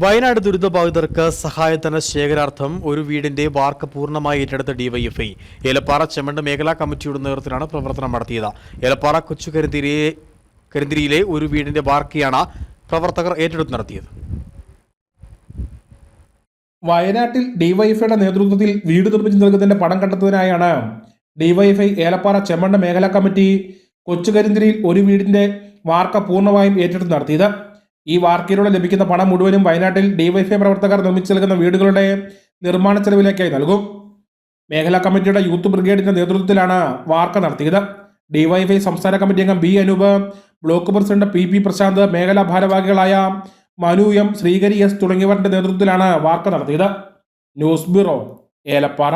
വയനാട് ദുരിതബാധിതർക്ക് സഹായധന ശേഖരാർത്ഥം ഒരു വീടിന്റെ വാർക്ക പൂർണമായി ഏറ്റെടുത്ത ഡിവൈഎഫ്ഐ. ഏലപ്പാറ ചെമ്മണ്ട് മേഖലാ കമ്മിറ്റിയുടെ നേതൃത്വത്തിലാണ് പ്രവർത്തനം നടത്തിയത്. ഏലപ്പാറ കൊച്ചു കരിന്തിരിയെ കരിന്തിരിയിലെ ഒരു വീടിന്റെ വാർക്കയാണ് പ്രവർത്തകർ ഏറ്റെടുത്ത് നടത്തിയത്. വയനാട്ടിൽ ഡിവൈഎഫ്ഐയുടെ നേതൃത്വത്തിൽ വീട് നിർമ്മിച്ചു നൽകുന്നതിന്റെ പണം കണ്ടെത്തുന്നതിനായാണ് ഡിവൈഎഫ്ഐ ഏലപ്പാറ ചെമ്മണ്ണ മേഖലാ കമ്മിറ്റി കൊച്ചുകരിന്തിരിയിൽ ഒരു വീടിന്റെ വാർക്ക പൂർണമായും ഏറ്റെടുത്ത് നടത്തിയത്. ഈ വാർക്കയിലൂടെ ലഭിക്കുന്ന പണം മുഴുവനും വയനാട്ടിൽ ഡിവൈഫൈ പ്രവർത്തകർ നിർമ്മിച്ചു നൽകുന്ന വീടുകളുടെ നിർമ്മാണ ചെലവിലേക്കായി നൽകും. മേഖലാ കമ്മിറ്റിയുടെ യൂത്ത് ബ്രിഗേഡിന്റെ നേതൃത്വത്തിലാണ് വാർക്ക നടത്തിയത്. ഡിവൈഫൈ സംസ്ഥാന കമ്മിറ്റി അംഗം B Anoop block president P P Prashanth മേഖലാ ഭാരവാഹികളായ മനു എം ശ്രീകരി എസ് തുടങ്ങിയവരുടെ നേതൃത്വത്തിലാണ് വാർക്ക നടത്തിയത്. News bureau Elappara.